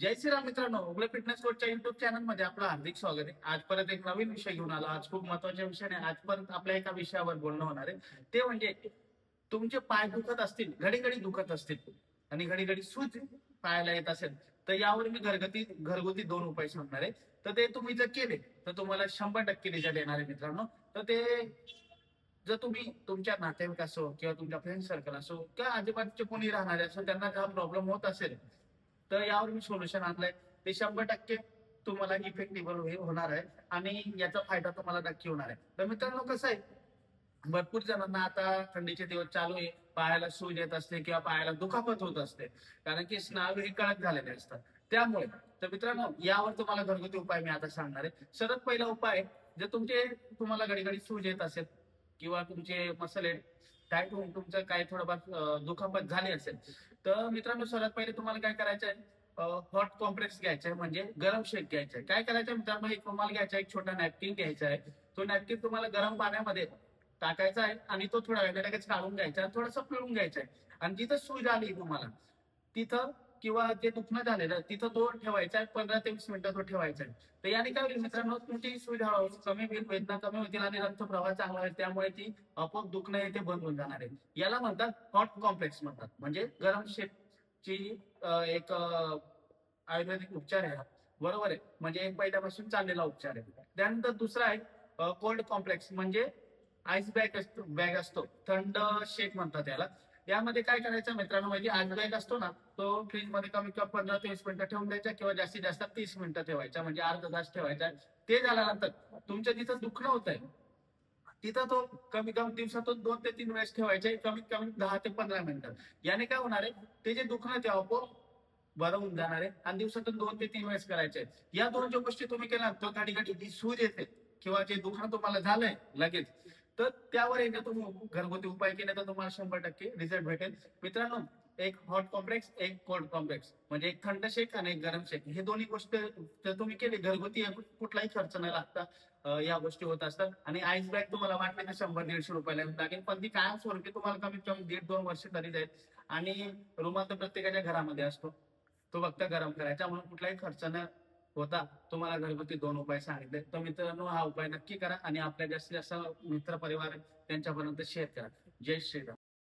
जय श्रीराम मित्रांनो उगले फिटनेस कोचच्या युट्यूब चॅनलमध्ये आपलं हार्दिक स्वागत आहे. आज परत एक नवीन विषय घेऊन आलो. आज खूप महत्त्वाच्या विषयाने आज परत आपल्या एका विषयावर बोलणं होणार आहे. ते म्हणजे तुमचे पाय दुखत असतील घडी घडी दुखत असतील आणि घडी घडी सूज पायाला येत असेल तर यावर मी घरगुती घरगुती दोन उपाय सांगणार आहे. तर ते तुम्ही जर केले तर तुम्हाला शंभर टक्के रिझल्ट येणार आहे मित्रांनो. तर ते जर तुम्ही तुमच्या नातेवाईक असो किंवा तुमच्या फ्रेंड सर्कल असो किंवा आजूबाजूचे कोणी राहणारे असो त्यांना हा प्रॉब्लेम होत असेल तर यावर मी सोल्युशन आणलंय. ते शंभर टक्के तुम्हाला इफेक्टिव्ह होणार आहे आणि याचा फायदा तुम्हाला नक्की होणार आहे. तर मित्रांनो कसं आहे? भरपूर जणांना आता थंडीचे दिवस चालू आहे. पायाला सूज येत असते किंवा पायाला दुखापत होत असते. कारण की स्नायू हे कडक झालेले असतात. त्यामुळे तर मित्रांनो यावर तुम्हाला घरगुती उपाय मी आता सांगणार आहे. सर्वात पहिला उपाय जर तुमचे तुम्हाला घडी घडी सूज येत असेल किंवा तुमचे मसले काय तुमचं काय थोडंफार दुखापत झाली असेल. तर मित्रांनो सर्वात पहिले तुम्हाला काय करायचं आहे हॉट कॉम्प्रेस घ्यायचा आहे म्हणजे गरम शेक घ्यायचा आहे काय करायचं आहे मित्रांनो? एक रुमाल घ्यायचा एक छोटा नॅपकिन घ्यायचा आहे. तो नॅपकिन तुम्हाला गरम पाण्यामध्ये टाकायचा आहे आणि तो थोडा वेळ लगेच काढून घ्यायचा थोडासा पिळून घ्यायचा आहे. आणि जिथं सूज आली तुम्हाला तिथं किंवा जे दुखणं झालेलं तिथं तो ठेवायचा आहे पंधरा ते वीस मिनिटं तो ठेवायचा आहे. तर याने काय होईल मित्रांनो तुमची सुविधा हळूहळू कमी होईल वेदना कमी होतील आणि रक्तप्रवाह चांगला होईल. त्यामुळे ती आपोआप दुखणं आहे ते बंद होऊन जाणार आहे. याला म्हणतात हॉट कॉम्प्लेक्स म्हणतात. म्हणजे गरम शेपची एक आयुर्वेदिक उपचार आहे बरोबर आहे? म्हणजे एक पहिल्यापासून चाललेला उपचार आहे. त्यानंतर दुसरा आहे कोल्ड कॉम्प्लेक्स म्हणजे आईस बॅग असतो बॅग असतो. थंड शेक म्हणतात याला. यामध्ये काय करायचं मित्रांनो माहिती आईस बॅग असतो ना तो फ्रीजमध्ये कमी कमी पंधरा ते वीस मिनिटं ठेवून द्यायचा किंवा जास्तीत जास्त तीस मिनिटं ठेवायचा म्हणजे अर्धा तास ठेवायचा. ते झाल्यानंतर तुमच्या जिथं दुखणं होत आहे तिथं तो कमी कमी दिवसातून दोन ते तीन वेळेस ठेवायचे कमीत कमी दहा ते पंधरा मिनिटं. याने काय होणार आहे ते जे दुखणं ते आपोआप बरं होऊन जाणार आहे आणि दिवसातून दोन ते तीन वेळेस करायचे या दोन ज्या गोष्टी तुम्ही केल्या तो गाडी गाडी जी सूज येते किंवा जे दुखणं तुम्हाला झालंय लगेच. तर त्यावर एकदा तुम्ही घरगुती उपाय केले तर तुम्हाला शंभर टक्के रिझल्ट भेटेल. मित्रांनो एक हॉट कॉम्प्लेक्स एक कोल्ड कॉम्प्लेक्स म्हणजे एक थंड शेक आणि एक गरम शेक. हे दोन्ही गोष्ट जर तुम्ही केली घरगुती कुठलाही खर्च न लागता या गोष्टी होत असतात. आणि आईस बॅग तुम्हाला वाटले तर शंभर दीडशे रुपयाला लागेल पण ती कायमस्वरूपी तुम्हाला कमीत कमी दीड दोन वर्ष तरी जाईल. आणि रुमाल तर प्रत्येकाच्या घरामध्ये असतो. तो फक्त गरम करायचा. म्हणून कुठलाही खर्च न होता. तुम्हाला घरगुती दोन उपाय सांगितले. तर मित्रांनो हा उपाय नक्की करा आणि आपल्या जास्तीत जास्त मित्र परिवार त्यांच्यापर्यंत शेअर करा. जय श्रीराम.